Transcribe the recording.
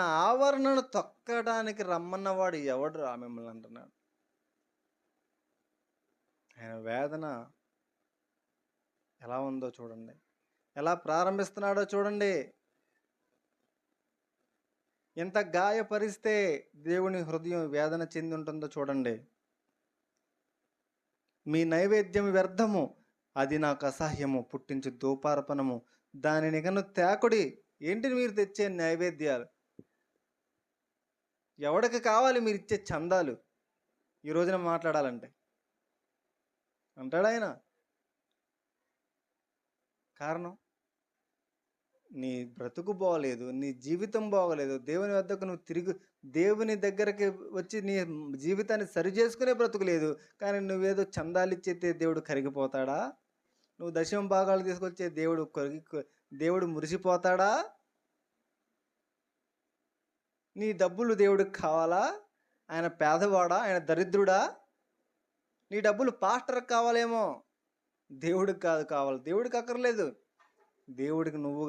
ఆవరణను తొక్కడానికి రమ్మన్నవాడు ఎవడు రా మిమ్మల్ని అంటున్నాడు. ఆయన వేదన ఎలా ఉందో చూడండి. ఎలా ప్రారంభిస్తున్నాడో చూడండి. ఎంత గాయపరిస్తే దేవుని హృదయం వేదన చెంది ఉంటుందో చూడండి. మీ నైవేద్యం వ్యర్థము అది నాకు అసహ్యము పుట్టించు దూపార్పణము. దానిని కను తేకుడి ఏంటి మీరు తెచ్చే నైవేద్యాలు? ఎవడికి కావాలి మీరు ఇచ్చే చందాలు? ఈ రోజున మాట్లాడాలంటే. అంటాడు ఆయన? కారణం? నీ బ్రతుకు బాగలేదు నీ జీవితం బాగలేదు. దేవుని వద్దకు నువ్వు తిరిగి దేవుని దగ్గరికి వచ్చి నీ జీవితాన్ని సరి చేసుకునే బ్రతుకు లేదు. కానీ నువ్వేదో చందాలు ఇచ్చేస్తే దేవుడు కరిగిపోతాడా? నువ్వు దశమ భాగాలు తీసుకొచ్చే దేవుడు కరిగి దేవుడు మురిసిపోతాడా? నీ డబ్బులు దేవుడికి కావాలా? ఆయన పేదవాడా? ఆయన దరిద్రుడా? నీ డబ్బులు పాస్టర్కి కావాలేమో? దేవుడికి కాదు కావాలి. దేవుడికి అక్కర్లేదు. దేవుడికి నువ్వు